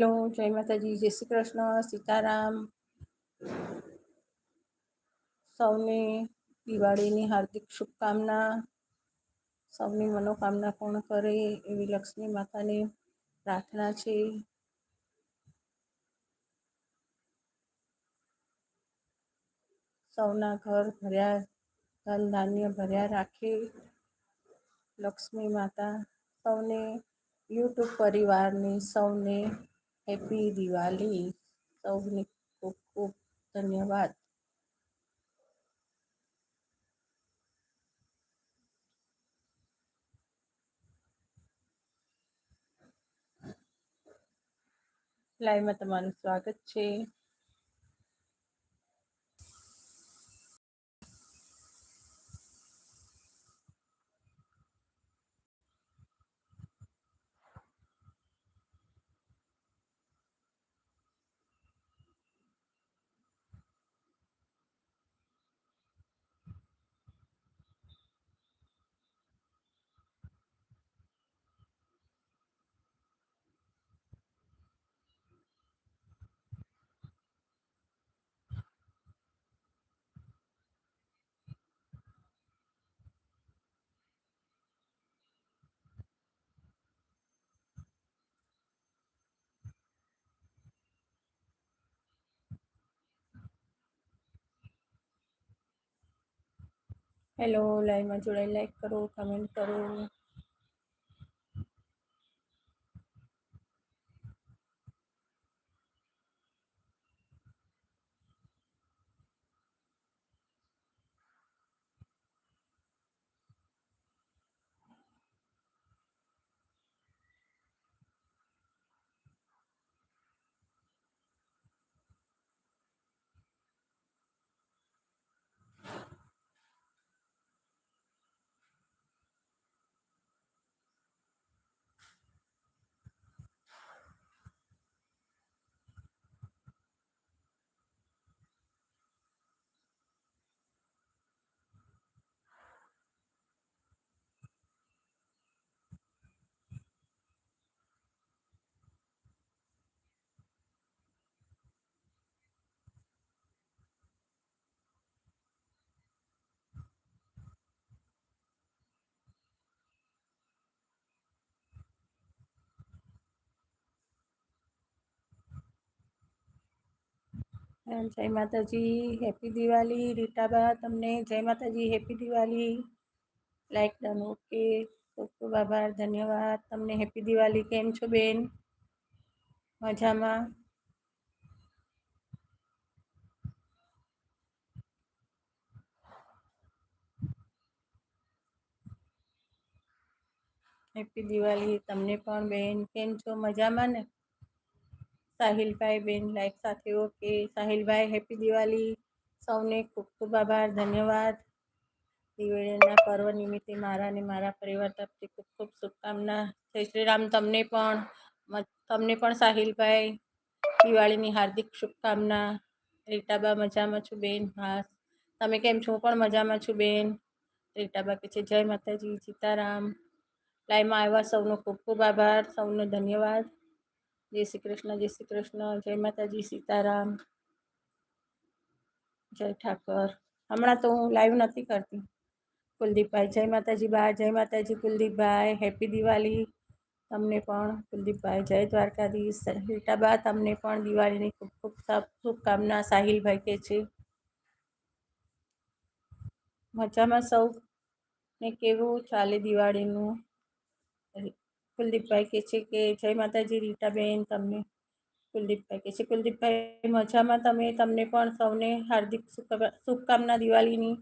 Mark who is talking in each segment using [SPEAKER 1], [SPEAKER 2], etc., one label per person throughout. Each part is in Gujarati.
[SPEAKER 1] હેલો જય માતાજી જય શ્રી કૃષ્ણ સીતારામ સૌને દિવાળીની હાર્દિક શુભકામના, સૌની મનોકામના પૂર્ણ કરે એવી લક્ષ્મી માતાની પ્રાર્થના છે. સૌના ઘર ભર્યા, ધન ધાન્ય ભર્યા રાખે લક્ષ્મી માતા. સૌને યુટ્યુબ પરિવારની સૌને હેપી દિવાળી સૌને ખૂબ ખૂબ ધન્યવાદ. લાઈવમાં તમારું સ્વાગત છે. હેલો લાઈવમાં જોડાઈ લાઈક કરો કમેન્ટ કરો. જય માતાજી હેપી દિવાળી રીટાબા તમને જય માતાજી happy Diwali like done okay ખૂબ ખૂબ આભાર, ધન્યવાદ. તમને હેપી દિવાળી કેમ છો, બેન? મજામાં? હેપી દિવાળી તમને પણ, બેન. કેમ છો? મજામાં ને? સાહિલભાઈ બેન લાઈક સાથે ઓકે સાહિલભાઈ હેપી દિવાળી. સૌને ખૂબ ખૂબ આભાર, ધન્યવાદ. દિવાળીના પર્વ નિમિત્તે મારા અને મારા પરિવાર તરફથી ખૂબ ખૂબ શુભકામના. જય શ્રી રામ. તમને પણ તમને પણ સાહિલભાઈ, દિવાળીની હાર્દિક શુભકામના. રીટાબા મજામાં છું બેન? હા તમે કેમ છો? પણ મજામાં છું બેન. રીટાબા કે છે, જય માતાજી, સીતારામ. લાઈમાં આવ્યા સૌનો ખૂબ ખૂબ આભાર, સૌનો ધન્યવાદ. જય શ્રી કૃષ્ણ, જય શ્રી કૃષ્ણ, જય માતાજી, સીતારામ, જય ઠાકર. હમણાં તો હું લાઈવ નથી કરતી. કુલદીપભાઈ, જય માતાજી બા જય માતાજી કુલદીપભાઈ હેપી દિવાળી તમને પણ. કુલદીપભાઈ, જય દ્વારકાધીશ, રીટાબા તમને પણ દિવાળીની ખૂબ ખૂબ શુભકામના. સાહિલભાઈ કે છે, મજામાં સૌ? ને કેવું ચાલે દિવાળીનું? કુલદીપભાઈ કહે છે કે જય માતાજી, રીટાબેન, તમને કુલદીપભાઈ કહે છે. કુલદીપભાઈ મજામાં તમે? તમને પણ સૌને હાર્દિક શુભકામના દિવાળીની.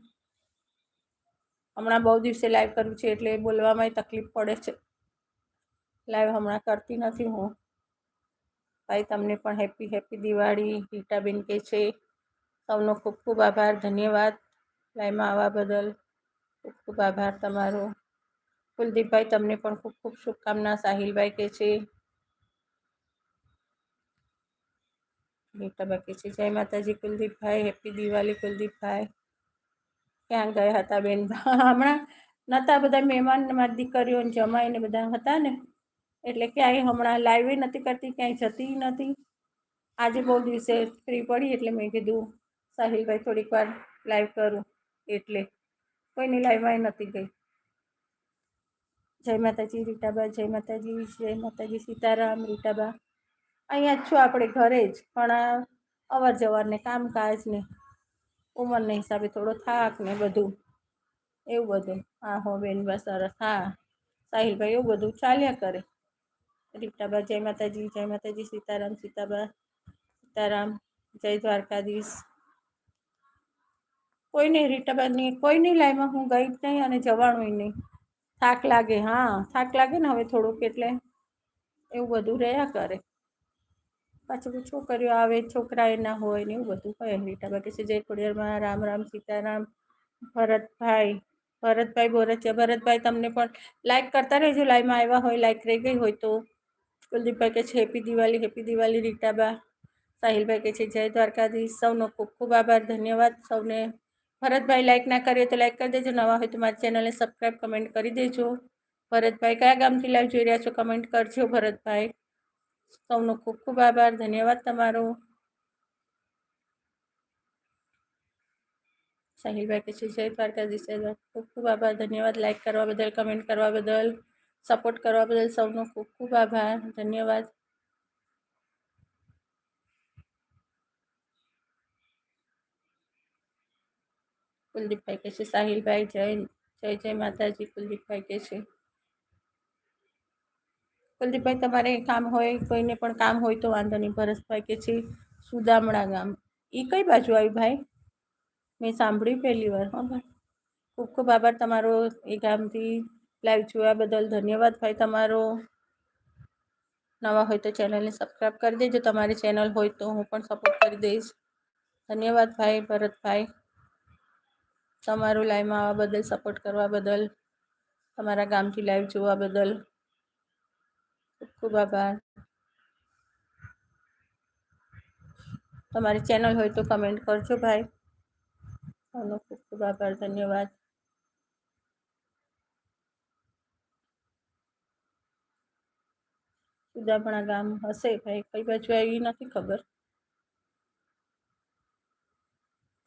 [SPEAKER 1] હમણાં બહુ દિવસે લાઈવ કર્યું છે, એટલે બોલવામાં તકલીફ પડે છે. લાઈવ હમણાં કરતી નથી હું. ભાઈ, તમને પણ હેપી હેપી દિવાળી. રીટાબેન કે છે, સૌનો ખૂબ ખૂબ આભાર, ધન્યવાદ. લાઈવમાં આવવા બદલ ખૂબ ખૂબ આભાર તમારો. કુલદીપભાઈ, તમને પણ ખૂબ ખૂબ શુભકામના. સાહિલભાઈ કે છે. બેટા બાકી છે. જય માતાજી કુલદીપભાઈ. હેપી દિવાળી કુલદીપભાઈ. ક્યાં ગયા હતા બેન? હમણાં નહોતા બધા મહેમાન મારી દીકરીઓને જમાઈને બધા હતા ને. એટલે ક્યાંય હમણાં લાઈવે નથી કરતી, ક્યાંય જતી નથી. આજે બહુ દિવસે ફ્રી પડી એટલે મેં કીધું, સાહિલભાઈ થોડીક વાર લાઈવ કરું. એટલે કોઈની લાઈવમાં નથી ગઈ. જય માતાજી રીટાબા, જય માતાજી જય માતાજી સીતારામ, રીટાબા. અહીંયા જ છું આપણે ઘરે જ, પણ અવર જવરને કામકાજને, ઉંમરને હિસાબે થોડો થાક ને બધું, એવું બધું. હા, હો બેન, બસ સરસ. હા, સાહિલભાઈ, એવું બધું ચાલ્યા કરે. રીટાબા, જય માતાજી જય માતાજી સીતારામ, સીતાબા, સીતારામ, જય દ્વારકાધીશ. કોઈ નહીં રીટાબાની, કોઈની લાઈનમાં હું ગઈ જ નહીં અને જવાનું નહીં. થાક લાગે, હા, થાક લાગે ને હવે થોડુંક એટલે એવું બધું રહ્યા કરે. પાછું છોકરીઓ આવે, છોકરા એના હોય ને એવું બધું હોય રીટાબા કે છે જય ખોડિયારમાં રામ રામ, સીતારામ, ભરતભાઈ ભરતભાઈ બોરચિયા. ભરતભાઈ તમને પણ લાઈક કરતા રહેજો. લાઈવમાં આવ્યા હોય લાઈક રહી ગઈ હોય તો કુલદીપભાઈ કે છે હેપી દિવાળી હેપી દિવાળી રીટાબા. સાહિલભાઈ કે છે, જય દ્વારકાધીશ. સૌનો ખૂબ ખૂબ આભાર. ધન્યવાદ સૌને. ભરતભાઈ લાઇક ના કરીએ તો લાઇક કરી દેજો. નવા હોય તો મારી ચેનલને સબસ્ક્રાઈબ કમેન્ટ કરી દેજો. ભરતભાઈ કયા ગામથી લાઈવ જોઈ રહ્યા છો કમેન્ટ કરજો ભરતભાઈ. સૌનો ખૂબ ખૂબ આભાર. ધન્યવાદ તમારો. સાહિલભાઈ કે છે, જય દ્વારકાધીશ ખૂબ ખૂબ આભાર. ધન્યવાદ લાઇક કરવા બદલ કમેન્ટ કરવા બદલ સપોર્ટ કરવા બદલ સૌનો ખૂબ ખૂબ આભાર. ધન્યવાદ. કુલદીપભાઈ કે છે, સાહિલભાઈ જય જય જય માતાજી, કુલદીપભાઈ કે છે. કુલદીપભાઈ, તમારે કામ હોય, કોઈને પણ કામ હોય તો વાંધો નહીં. ભરતભાઈ કે છે, સુદામણા ગામ. એ કઈ બાજુ આવ્યું ભાઈ? મેં સાંભળ્યું પહેલી વાર, હા ભાઈ. ખૂબ ખૂબ આભાર તમારો એ ગામથી લાઈવ જોવા બદલ ધન્યવાદ ભાઈ તમારો. નવા હોય તો ચેનલને સબસ્ક્રાઈબ કરી દેજો. તમારી ચેનલ હોય તો હું પણ સપોર્ટ કરી દઈશ. ધન્યવાદ ભાઈ, ભરતભાઈ. તમારું લાઈવમાં આવવા બદલ સપોર્ટ કરવા બદલ, તમારા ગામથી લાઈવ જોવા બદલ, ખૂબ ખૂબ આભાર. તમારી ચેનલ હોય તો કમેન્ટ કરજો ભાઈ. તમને ખૂબ ખૂબ આભાર, ધન્યવાદ. સુદાપણા ગામ હશે ભાઈ, કઈ બાજુ આવી નથી ખબર.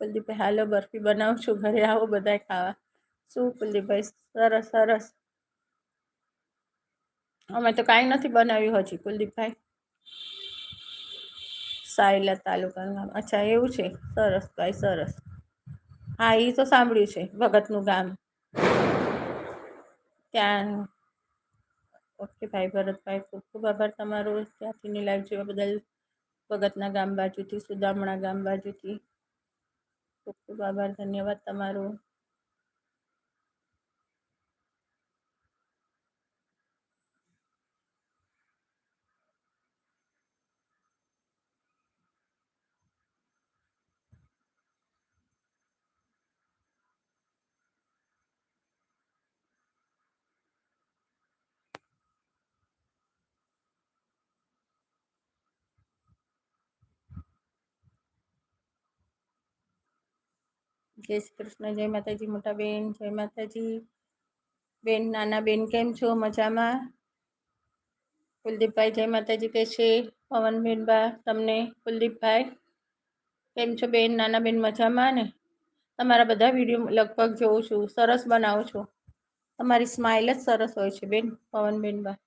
[SPEAKER 1] કુલદીપભાઈ હાલો બરફી બનાવું છું, ઘરે આવો બધા ખાવા. શું કુલદીપભાઈ સરસ સરસ. અમે તો કાંઈ નથી બનાવ્યું હજી કુલદીપભાઈ સાયલા તાલુકાનું ગામ. અચ્છા, એવું છે? સરસ ભાઈ, સરસ. હા એ તો સાંભળ્યું છે, ભગતનું ગામ. ત્યાં ઓકે ભાઈ, ભરતભાઈ, ખૂબ ખૂબ આભાર તમારો. ત્યાંથીની લાઈવ જોવા બદલ ભગતના ગામ બાજુથી, સુદામણા ગામ બાજુથી. ખૂબ ખૂબ આભાર. ધન્યવાદ તમારો. જય શ્રી કૃષ્ણ, જય માતાજી, મોટા બેન, જય માતાજી. બેન, નાના બેન, કેમ છો? મજામાં? કુલદીપભાઈ, જય માતાજી કહે છે? પવનબેન બા તમને? કુલદીપભાઈ, કેમ છો બેન? નાના બેન, મજામાં ને? તમારા બધા વીડિયો લગભગ જોઉં છું, સરસ બનાવો છો. તમારી સ્માઇલ જ સરસ હોય છે બેન પવનબેન બા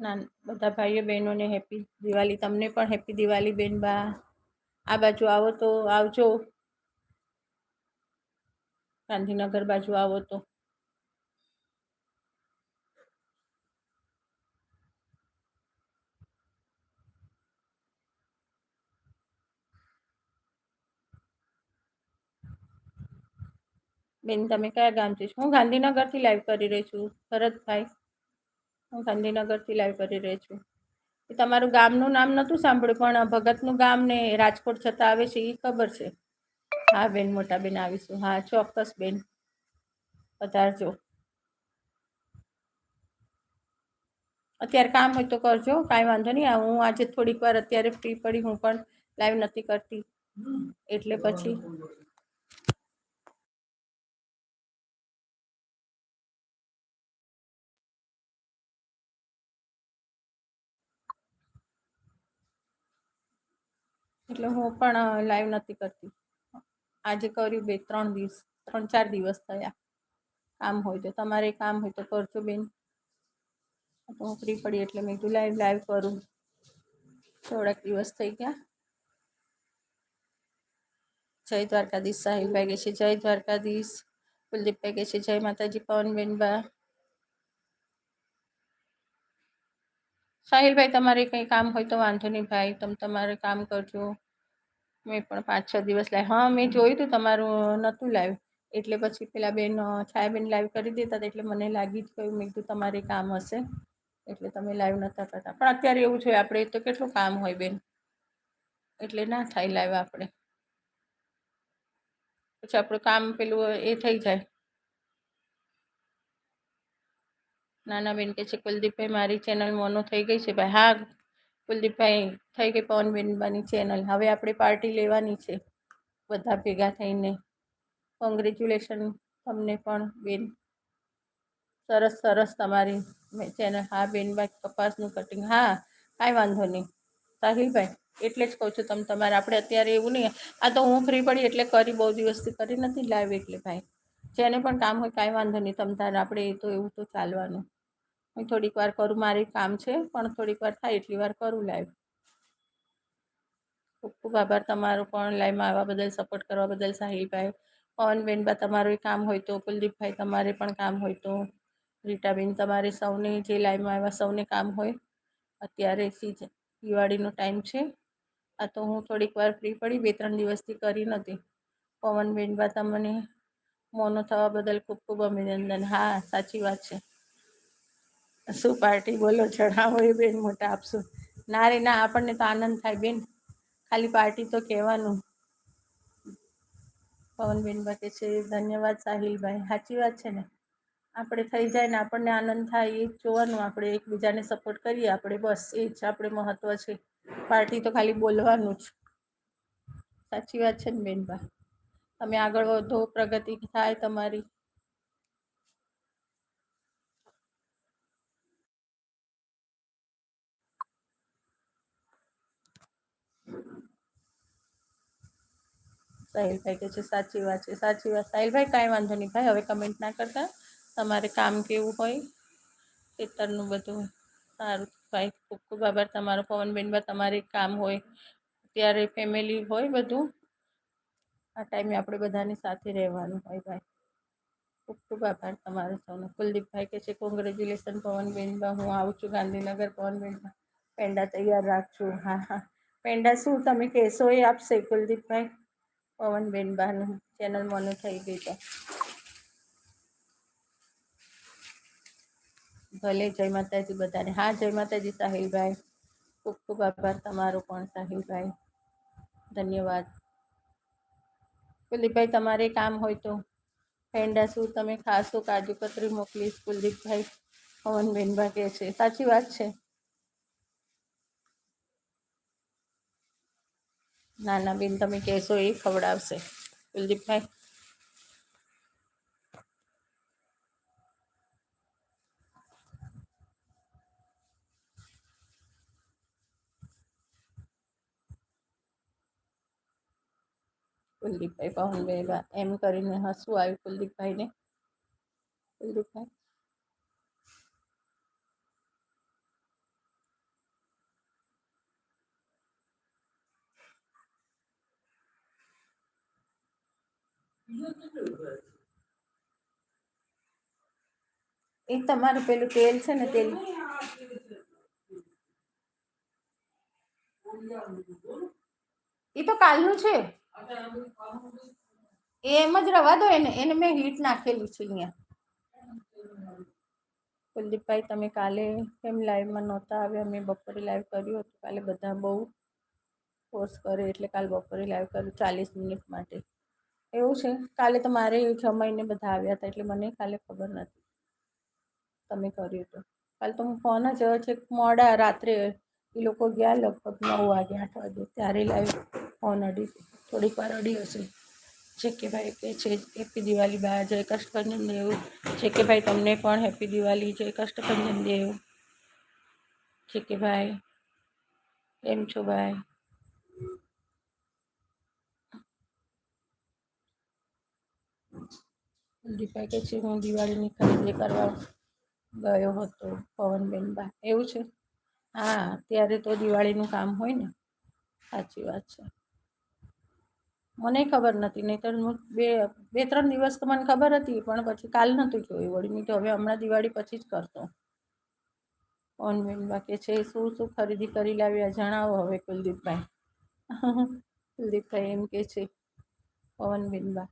[SPEAKER 1] ના, બધા ભાઈઓ બહેનોને હેપી દિવાળી, તમને પણ હેપી દિવાળી બેન બા આ બાજુ આવો તો આવજો. ગાંધીનગર બાજુ આવો તો. બેન, તમે કયા ગામથી છો? હું ગાંધીનગરથી લાઈવ કરી રહી છું, ભરતભાઈ. હું ગાંધીનગરથી લાઈવ કરી રહી છું. તમારું ગામનું નામ નહોતું સાંભળ્યું, પણ ભગતનું ગામ ને રાજકોટ છતાં આવે છે, એ ખબર છે. હા, બેન, મોટા બેન આવીશું. હા ચોક્કસ, બેન. પધારજો. અત્યારે કામ હોય તો કરજો, કાંઈ વાંધો નહીં. હું આજે થોડીક વાર અત્યારે ફ્રી પડી, હું પણ લાઈવ નથી કરતી. એટલે પછી એટલે હું પણ લાઈવ નથી કરતી. આજે કર્યું બે, ત્રણ દિવસ, ત્રણ ચાર દિવસ થયા. કામ હોય તો તમારે કામ હોય તો કરજો બેન. તો ફ્રી પડી એટલે મેં કીધું લાઈવ લાઈવ કરું. થોડાક દિવસ થઈ ગયા. જય દ્વારકાધીશ સાહિલભાઈ કે છે, જય દ્વારકાધીશ. કુલદીપભાઈ કે છે, જય માતાજી પવનબેન બા. સાહિલભાઈ, તમારે કંઈ કામ હોય તો વાંધો નહીં ભાઈ, તમે તમારે કામ કરજો. મેં પણ પાંચ, છ દિવસ લાઈવ. હા, મેં જોયું હતું તમારું નહોતું લાઈવ. એટલે પછી પેલા બેન છાયાબેન લાઈવ કરી દેતા હતા એટલે મને લાગી જ ગયું. મેં કીધું, તમારે કામ હશે. એટલે તમે લાઈવ નહોતા કરતા. પણ અત્યારે એવું છે, આપણે તો કેટલું કામ હોય બેન. એટલે ના થાય લાઈવ આપણે. પછી આપણું કામ પેલું એ થઈ જાય. નાના બેન કે છે, કુલદીપભાઈ, મારી ચેનલ મોનો થઈ ગઈ છે. ભાઈ, હા કુલદીપભાઈ થઈ ગઈ પવનબેન બેનબાની ચેનલ હવે આપણે પાર્ટી લેવાની છે, બધા ભેગા થઈને. કોંગ્રેચ્યુલેશન તમને પણ, બેન. સરસ સરસ તમારી ચેનલ હા બેનભાઈ કપાસનું કટિંગ હા, કાંઈ વાંધો નહીં. સાહિલભાઈ, એટલે જ કહું છું તમે તમારે. આપણે અત્યારે એવું નહીં, આ તો હું ફ્રી પડી એટલે કરી બહુ દિવસથી કરી નથી લાઈવ એટલે ભાઈ. જેને પણ કામ હોય કાંઈ વાંધો નહીં, તમ તારે. આપણે એ તો એવું તો ચાલવાનું. હું થોડીક વાર કરું, મારે કામ છે, પણ થોડીક વાર થાય એટલી વાર કરું લાઈવ ખૂબ ખૂબ આભાર તમારો પણ લાઈવમાં આવવા બદલ સપોર્ટ કરવા બદલ, સાહિલભાઈ. પવનબેન બા તમારું કામ હોય તો, કુલદીપભાઈ, તમારે પણ કામ હોય તો, રીટાબેન તમારે સૌને, જે લાઈવમાં આવ્યા સૌને કામ હોય. અત્યારે સીઝન દિવાળીનો ટાઈમ છે. આ તો હું થોડીક વાર ફ્રી પડી, બે ત્રણ દિવસથી કરી નથી. પવનબેન બા તમને મોનો થવા બદલ ખૂબ ખૂબ અભિનંદન. હા, સાચી વાત છે. શું પાર્ટી બોલો ચઢાવો એ બેન મોટા આપશું. ના રે, ના, આપણને તો આનંદ થાય બેન. ખાલી પાર્ટી તો કહેવાનું. પવનબેન બા કે છે, ધન્યવાદ સાહિલભાઈ. સાચી વાત છે ને? આપણે થઈ જાય ને આપણને આનંદ થાય, એ જોવાનું. આપણે એકબીજાને સપોર્ટ કરીએ, આપણે બસ, એ જ આપણે મહત્વ છે. પાર્ટી તો ખાલી બોલવાનું જ. સાચી વાત છે ને બેનબા? તમે આગળ વધો, પ્રગતિ થાય તમારી. સાહિલભાઈ કે છે, સાચી વાત છે, સાચી વાત. સાહિલભાઈ કાંઈ વાંધો નહીં ભાઈ, હવે કમેન્ટ ના કરતા. તમારે કામ કેવું હોય, ખેતરનું બધું. સારું, ભાઈ, ખૂબ ખૂબ આભાર તમારો. પવનબેનબા તમારે કામ હોય, ત્યારે ફેમિલી હોય બધું. આ ટાઈમે આપણે બધાની સાથે રહેવાનું હોય ભાઈ. ખૂબ ખૂબ આભાર તમારો સૌનો. કુલદીપભાઈ કે છે કોંગ્રેચ્યુલેશન પવનબેનબા હું આવું છું ગાંધીનગર પવનબેનબા પેંડા તૈયાર રાખજો. હા હા. પેંડા શું તમે કહેશો એ આપશે કુલદીપભાઈ પવનબેન બાનું ચેનલ મને થઈ ગઈ તો. ભલે જય માતાજી બધાને. હા, જય માતાજી સાહિલભાઈ. ખૂબ ખૂબ આભાર તમારો પણ સાહિલભાઈ. ધન્યવાદ. કુલદીપભાઈ, તમારે કામ હોય તો ફેંડા શું? તમે ખાશો કાજુ કતરી મોકલીશ કુલદીપભાઈ પવનબેન બા કહે છે. સાચી વાત છે. ના ના બેન તમે કહેશો એ ખવડાવશે. કુલદીપભાઈ. કુલદીપભાઈ પવનભાઈ એમ કરીને હસવું આવ્યું કુલદીપભાઈને. કુલદીપભાઈ. એ તમારું પેલું તેલ છે ને, તેલ. એ તો કાલનું છે. એ એમ જ રવા દો એને. એને મેં હીટ નાખેલી છે અહીંયા. કુલદીપભાઈ તમે કાલે કેમ લાઈવમાં નહોતા આવ્યા? મેં બપોરે લાઈવ કર્યું હતું. કાલે બધા બહુ ફોર્સ કરે એટલે કાલ બપોરે લાઈવ કર્યું ચાલીસ મિનિટ માટે. એવું છે? કાલે તો મારે જમાઈને બધા આવ્યા હતા એટલે મને કાલે ખબર નથી. તમે કર્યું તો. કાલે તો હું ફોન જ છે મોડા રાત્રે એ લોકો ગયા લગભગ નવ વાગે, આઠ વાગે. ત્યારે લાઈવ ફોન અડી થોડીક વાર અડી હશે. છે કે ભાઈ કે છે હેપી દિવાળી બા, જય કષ્ટભંજન દેવ. છે કે ભાઈ, તમને પણ હેપી દિવાળી જય કષ્ટભંજન દેવ. છે કે ભાઈ કેમ છો ભાઈ? દીપા કે છે, હું દિવાળીની ખરીદી કરવા ગયો હતો, પવનબેન બા. એવું છે? હા, ત્યારે તો દિવાળીનું કામ હોય ને. સાચી વાત છે. મને ખબર નથી નહીં તો હું બે બે, ત્રણ દિવસ તો મને ખબર હતી, પણ પછી કાલ નહોતું જોયું વળી. મેં તો હવે હમણાં દિવાળી પછી જ કરતો. પવનબેન બા કે છે, શું શું ખરીદી કરી લાવ્યા? જણાવો હવે કુલદીપભાઈ. કુલદીપભાઈ એમ કે છે. પવનબેન બા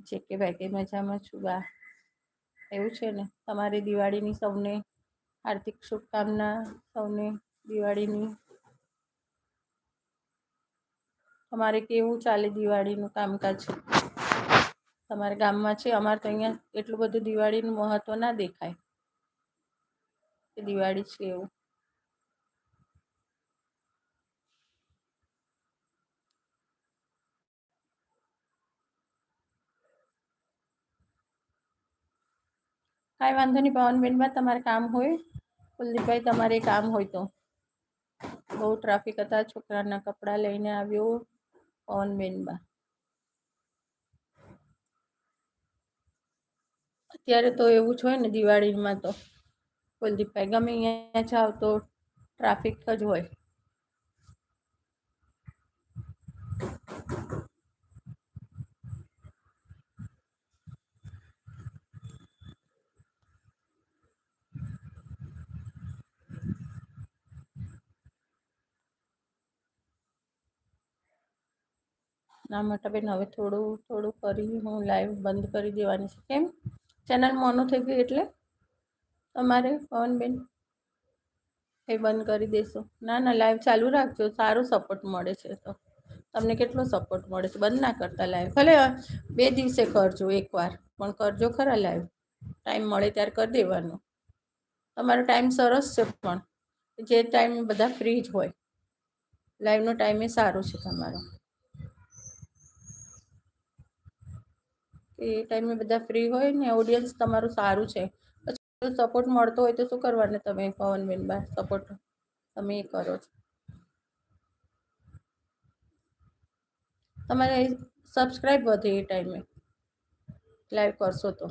[SPEAKER 1] જે કે ભાઈ કે મજામાં છું, બા. એવું છે ને? તમારી દિવાળીની સૌને હાર્દિક શુભકામના, સૌને દિવાળીની. તમારે કેવું ચાલે દિવાળીનું કામકાજ? તમારા ગામમાં છે, અમારે તો અહીંયા એટલું બધું દિવાળીનું મહત્ત્વ ના દેખાય. દિવાળી છે એવું. કાંઈ વાંધો નહીં પવનબેનમાં તમારે કામ હોય. કુલદીપભાઈ, તમારે કામ હોય તો. બહુ ટ્રાફિક હતા, છોકરાના કપડાં લઈને આવ્યો પવનબેનમાં અત્યારે તો એવું જ હોય ને દિવાળીમાં તો. કુલદીપભાઈ, ગમે અહીંયા જાઓ તો ટ્રાફિક જ હોય. ના બેન હવે થોડું થોડું કરી હું લાઈવ બંધ કરી દેવાની છે, કેમ? ચેનલ મોનું થઈ ગયું એટલે તમારે પવનબેન એ બંધ કરી દેશો. ના ના લાઈવ ચાલુ રાખજો, સારો સપોર્ટ મળે છે તો. તમને કેટલો સપોર્ટ મળે છે? બંધ ના કરતા લાઈવ ભલે બે દિવસે કરજો એકવાર, પણ કરજો ખરા લાઈવ ટાઈમ મળે ત્યારે કરી દેવાનો. તમારો ટાઈમ સરસ છે પણ. જે ટાઈમ બધા ફ્રી જ હોય. લાઈવનો ટાઈમ એ સારો છે તમારો. એ ટાઈમે બધા ફ્રી હોય ને ઓડિયન્સ તમારું સારું છે. પછી સપોર્ટ મળતો હોય તો શું કરવાનું તમે પવનબેન બા? સપોર્ટ તમે એ કરો છો. તમારે સબસ્ક્રાઈબ વધે એ ટાઈમે લાઈવ કરશો તો.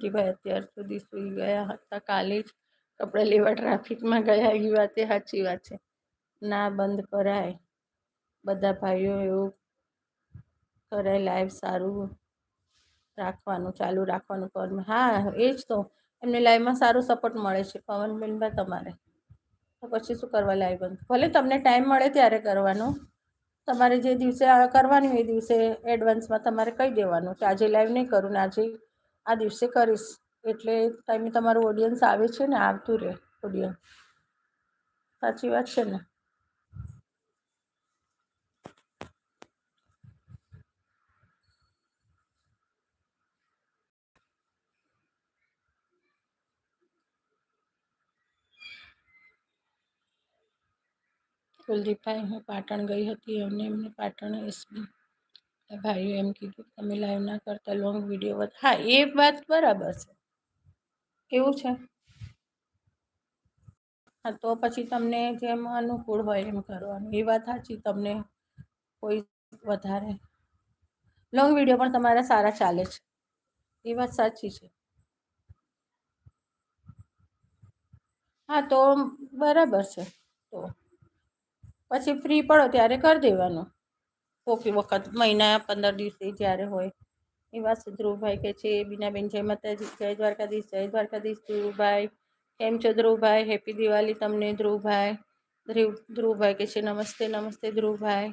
[SPEAKER 1] જી ભાઈ અત્યાર સુધી સૂઈ ગયા હતા, કાલે જ કપડાં લેવા ટ્રાફિકમાં ગયા એ વાત એ સાચી વાત છે. ના બંધ કરાય. બધા ભાઈઓ એવું કરાય લાઈવ સારું રાખવાનું, ચાલુ રાખવાનું કર્મ હા એ જ તો. એમને લાઈવમાં સારો સપોર્ટ મળે છે પવનબેનભાઈ તમારે. તો પછી શું કરવા લાઈવ બંધ? ભલે તમને ટાઈમ મળે ત્યારે કરવાનું. તમારે જે દિવસે કરવાનું, એ દિવસે એડવાન્સમાં તમારે કહી દેવાનું કે આજે લાઈવ નહીં કરું ને આજે આ દિવસે કરીશ. એટલે ટાઈમે તમારું ઓડિયન્સ આવે છે ને, આવતું રહે ઓડિયન્સ સાચી વાત છે ને? કુલદીપભાઈ, હું પાટણ ગઈ હતી, એમને એમને પાટણ એસબી ભાઈઓ એમ કીધું તમે લાઈવ ના કરતા લોંગ વીડિયો વધ હા એ વાત બરાબર છે. એવું છે? હા તો પછી તમને જેમ અનુકૂળ હોય એમ કરવાનું. એ વાત સાચી તમને કોઈ વધારે. લોંગ વીડિયો પણ તમારા સારા ચાલે છે. એ વાત સાચી છે. હા તો બરાબર છે. તો પછી ફ્રી પડો ત્યારે કરી દેવાનું. કોક વખત, મહિના પંદર દિવસે જ્યારે હોય. એ વાત છે ધ્રુવભાઈ કે છે, બીનાબેન, જય માતાજી, જય દ્વારકાધીશ જય દ્વારકાધીશ ધ્રુવભાઈ. કેમ છો ધ્રુવભાઈ? હેપી દિવાળી તમને ધ્રુવભાઈ. ધ્રુવ, ધ્રુવભાઈ કે છે, નમસ્તે નમસ્તે ધ્રુવભાઈ.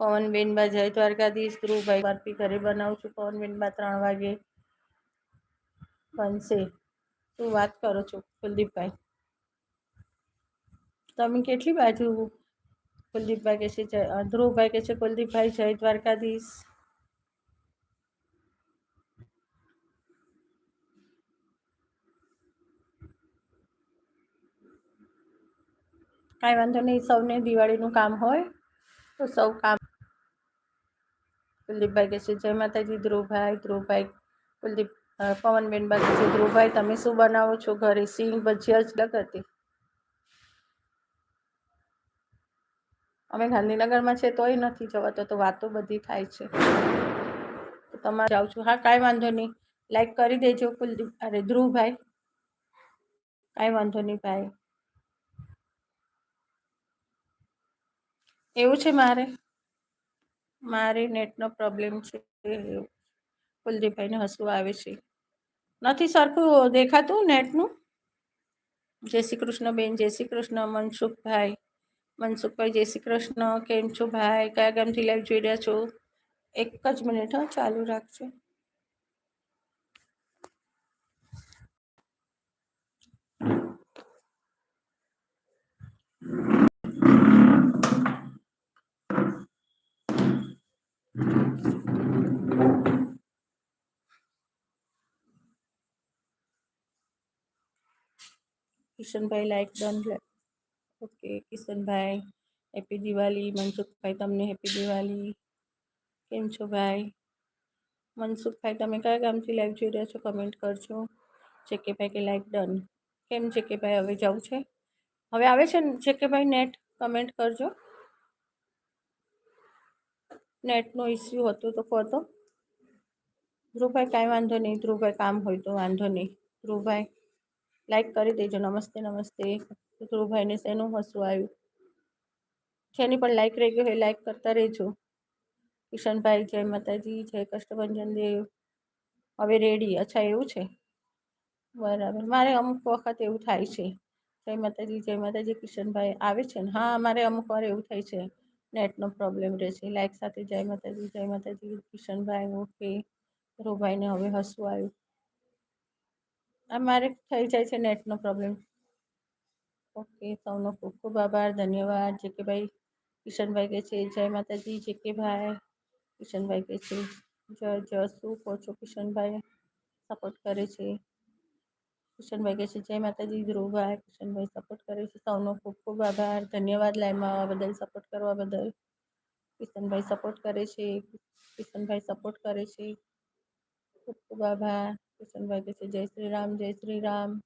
[SPEAKER 1] પવનબેનબા જય દ્વારકાધીશ ધ્રુવભાઈ. બરફી ઘરે બનાવું છું પવનબેનબા ત્રણ વાગે બનશે. શું વાત કરો છો કુલદીપભાઈ? તમે કેટલી બાજુ કુલદીપભાઈ કે છે ધ્રુવભાઈ કે છે, કુલદીપભાઈ જય દ્વારકાધીશ. કાંઈ વાંધો નહીં, સૌને દિવાળીનું કામ હોય, તો સૌ કામ. કુલદીપભાઈ કે છે, જય માતાજી, ધ્રુવભાઈ ધ્રુવભાઈ, કુલદીપ પવનબેન બાજુ છે, ધ્રુવભાઈ, તમે શું બનાવો છો ઘરે? સિંગ ભજીયા જ લગ અમે ગાંધીનગરમાં છે તોય નથી જવાતો તો વાતો બધી થાય છે. તો તમારે જાઉં છું. હા, કાંઈ વાંધો નહીં. લાઈક કરી દેજો કુલદીપ, અરે ધ્રુવભાઈ. કાંઈ વાંધો નહીં ભાઈ એવું છે મારે? મારે નેટનો પ્રોબ્લેમ છે. કુલદીપભાઈને હસવું આવે છે. નથી સરખું દેખાતું નેટનું? જય શ્રી કૃષ્ણ બેન, જય શ્રી કૃષ્ણ, મનસુખભાઈ. મનસુખભાઈ જય શ્રી કૃષ્ણ. કેમ છો ભાઈ? કયા ગામથી લાઈવ જોઈ રહ્યા છો? એક જ મિનિટ, હા, ચાલુ રાખજો. કિશનભાઈ લાઈક ડન ઓકે કિશનભાઈ હેપી દિવાળી મનસુખભાઈ તમને હેપી દિવાળી કેમ છો ભાઈ મનસુખભાઈ તમે કયા ગામથી લાઈવ જોઈ રહ્યા છો કમેન્ટ કરજો જે કે ભાઈ કે લાઈક ડન કેમ છે કે ભાઈ હવે જવું છે હવે આવે છે જે કે ભાઈ નેટ કમેન્ટ કરજો નેટનો ઇસ્યુ હતો તો કહો તો ધ્રુવભાઈ, કાંઈ વાંધો નહીં. ધ્રુવભાઈ કામ હોય તો વાંધો નહીં. ધ્રુવભાઈ લાઈક કરી દેજો. નમસ્તે નમસ્તે. ધ્રુવભાઈને શેનું હસવું આવ્યું? જેની પણ લાઈક રહી ગયો હોય લાઈક કરતા રહેજો. કિશનભાઈ, જય માતાજી, જય કષ્ટભંજન દેવ. હવે રેડી અચ્છા, એવું છે? બરાબર. મારે અમુક વખત એવું થાય છે. જય માતાજી જય માતાજી, કિશનભાઈ. આવે છે ને? હા, મારે અમુક વાર એવું થાય છે. નેટનો પ્રોબ્લેમ રહે છે. લાઈક સાથે જય માતાજી જય માતાજી, કિશનભાઈ, ઓકે. ધ્રુવભાઈને હવે હસવું આવ્યું. આ મારે થઈ જાય છે નેટનો પ્રોબ્લેમ ઓકે, સૌનો ખૂબ ખૂબ આભાર, ધન્યવાદ. જે કે ભાઈ કિશનભાઈ કે છે, જય માતાજી. જે કે ભાઈ કિશનભાઈ કે છે જય જય શું કહો છો કિશનભાઈ? સપોર્ટ કરે છે. કિશનભાઈ કે છે, જય માતાજી ધ્રુવભાઈ કિશનભાઈ સપોર્ટ કરે છે, સૌનો ખૂબ ખૂબ આભાર. ધન્યવાદ લાઈવમાં આવવા બદલ સપોર્ટ કરવા બદલ. કિશનભાઈ સપોર્ટ કરે છે, કિશનભાઈ સપોર્ટ કરે છે. ખૂબ ખૂબ આભાર. કિશનભાઈ કે છે, જય શ્રી રામ, જય શ્રી રામ.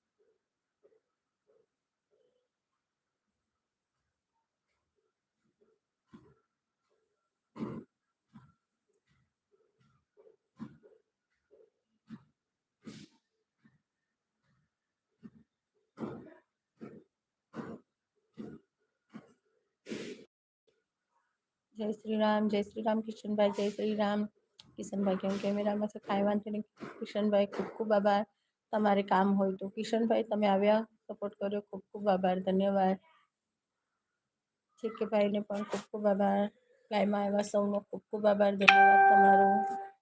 [SPEAKER 1] જય શ્રી રામ, જય શ્રી રામ કિશનભાઈ, જય શ્રી રામ. કિશનભાઈ, કેમ કેમેરામાં છે કાંઈ વાંધો નહીં કિશનભાઈ ખૂબ ખૂબ આભાર તમારે કામ હોય તો. કિશનભાઈ, તમે આવ્યા સપોર્ટ કર્યો, ખૂબ ખૂબ આભાર, ધન્યવાદ. કે ભાઈને પણ ખૂબ ખૂબ આભાર. લાઈમાં આવ્યા સૌનો ખૂબ ખૂબ આભાર, ધન્યવાદ તમારો.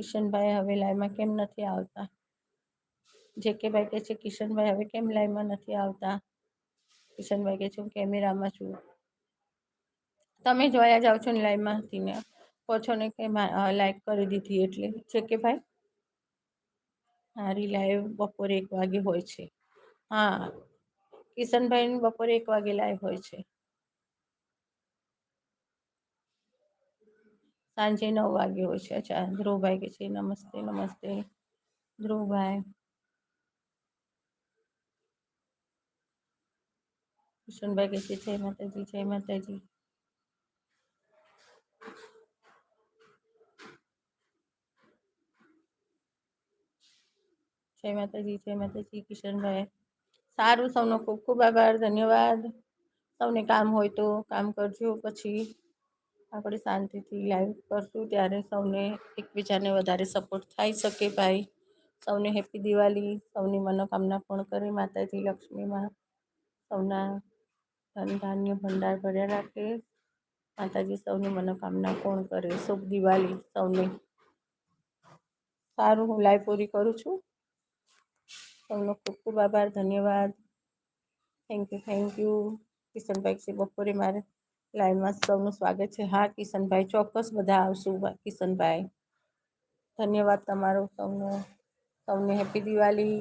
[SPEAKER 1] કિશનભાઈ હવે લાઈવમાં કેમ નથી આવતા? જે કે ભાઈ કહે છે, કિશનભાઈ હવે કેમ લાઈવમાં નથી આવતા? કિશનભાઈ કે છે, હું કેમેરામાં છું. તમે જોયા જાઓ છો ને લાઈવમાં ને? પોછો ને કે લાઈક કરી દીધી એટલે. છે કે ભાઈ? મારી લાઈવ બપોરે એક વાગે હોય છે. હા, કિશનભાઈની બપોરે એક વાગે લાઈવ હોય છે. સાંજે નવ વાગે હોય છે અચ્છા. ધ્રુવભાઈ કે છે, નમસ્તે નમસ્તે. ધ્રુવભાઈ. કિશનભાઈ કે છે, જય માતાજી જય માતાજી. જય માતાજી જય માતાજી, કિશનભાઈ. સારું, સૌનો ખૂબ ખૂબ આભાર, ધન્યવાદ. સૌને કામ હોય તો કામ કરજો, પછી આપણે શાંતિથી લાઈવ કરશું ત્યારે સૌને એકબીજાને વધારે સપોર્ટ થઈ શકે ભાઈ. સૌને હેપી દિવાળી, સૌની મનોકામના પૂર્ણ કરે માતાજી લક્ષ્મીમાં. સૌના ધન ધાન્ય ભંડાર ભર્યા રાખે. માતાજી સૌની મનોકામના પૂર્ણ કરે. શુભ દિવાળી સૌને. સારું હું લાઈવ પૂરી કરું છું. સૌનો ખૂબ ખૂબ આભાર, ધન્યવાદ. થેન્ક યુ થેન્ક યુ કિશનભાઈ બપોરે મારે લાઈવમાં સૌનું સ્વાગત છે. હા, કિશનભાઈ, ચોક્કસ બધા આવશું. કિશનભાઈ, ધન્યવાદ તમારો સૌનો. સૌને હેપી દિવાળી